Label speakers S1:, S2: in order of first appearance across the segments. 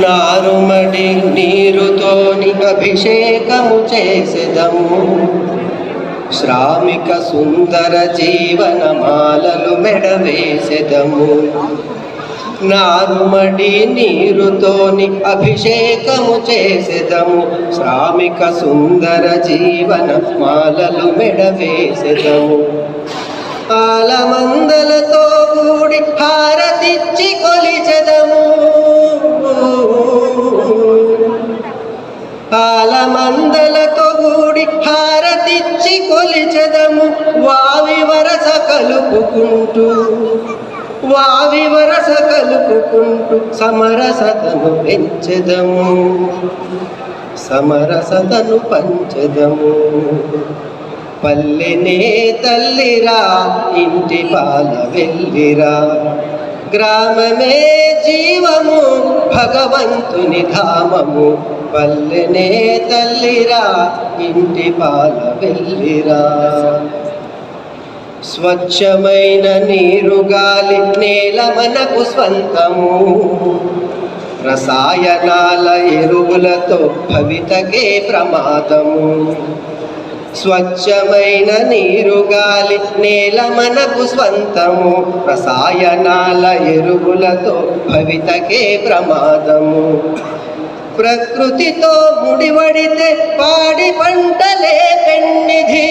S1: నారుమడి నీరుతోని అభిషేకము చేసెదము. శ్రామిక సుందర జీవనమాలలు మెడవేసెదము. నారుమడి నీరుతోని అభిషేకము చేసెదము. శ్రామిక సుందర జీవన మాలలు మెడవేసెదము. ఆలమందలతో కూడి హారతిచ్చి కొలి మందలతో కూడి హారతిచ్చి కొలిచెదము. వావి వరస కలుపుకుంటూ వావి వరస కలుపుకుంటూ సమరసతను పెంచెదము. సమరసతను పంచెదము. పల్లెనే తల్లిరా ఇంటి పాల వెళ్ళిరా. గ్రామమే జీవము భగవంతుని ధామము. పల్లెనే తల్లిరా ఇంటి పాల వెళ్ళిరా. స్వచ్ఛమైన నీరు గాలి నేల మనకు స్వంతము. రసాయనాల ఎరువులతో భవితకే ప్రమాదము. స్వచ్ఛమైన నీరు గాలి నేల మనకు స్వంతము. రసాయనాల ఎరువులతో భవితకే ప్రమాదము. ప్రకృతితో ముడివడితే పాడి పంటలే పెన్నిధి.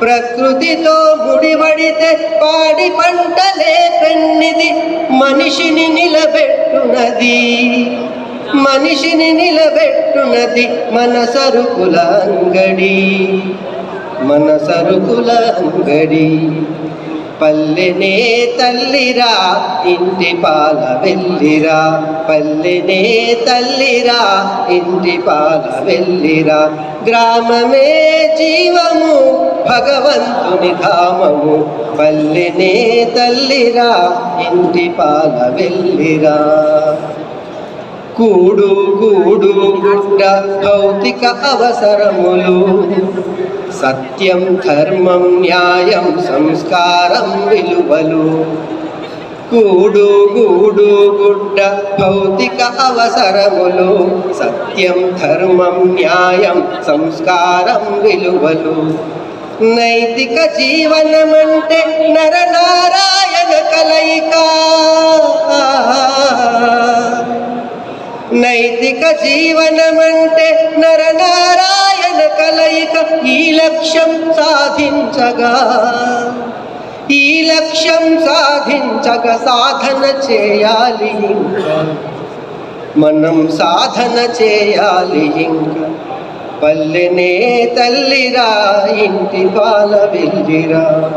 S1: ప్రకృతితో ముడివడితే పాడి పంటలే పెన్నిది మనిషిని నిలబెట్టునది మనిషిని నిలబెట్టునది మన సరుకుల అంగడి మన సరుకుల అంగడి. పల్లెనే తల్లిరా ఇంటి పాల వెళ్ళిరా. పల్లెనే తల్లిరా ఇంటి పాల వెళ్ళిరా. గ్రామమే జీవము భగవంతుని ధామము. పల్లెనే తల్లిరా ఇంటి పాల వెళ్ళిరా. కూడు కూడు గుడ్డ భౌతిక అవసరములు. సత్యం ధర్మం న్యాయం సంస్కారం విలువలు. కూడు గూడు గుడ్డ భౌతిక అవసరములు. సత్యం ధర్మం న్యాయం సంస్కారం విలువలు. నైతిక జీవనమంటే నరనారా నైతిక జీవనమంటే నరనారాయణ కలయిక ఈ లక్ష్యం సాధించగా. ఈ లక్ష్యం సాధించగ సాధన చేయాలి ఇంకా. మనం సాధన చేయాలి ఇంకా. పల్లెనే తల్లిరా ఇంటి పాల వెళ్ళిరా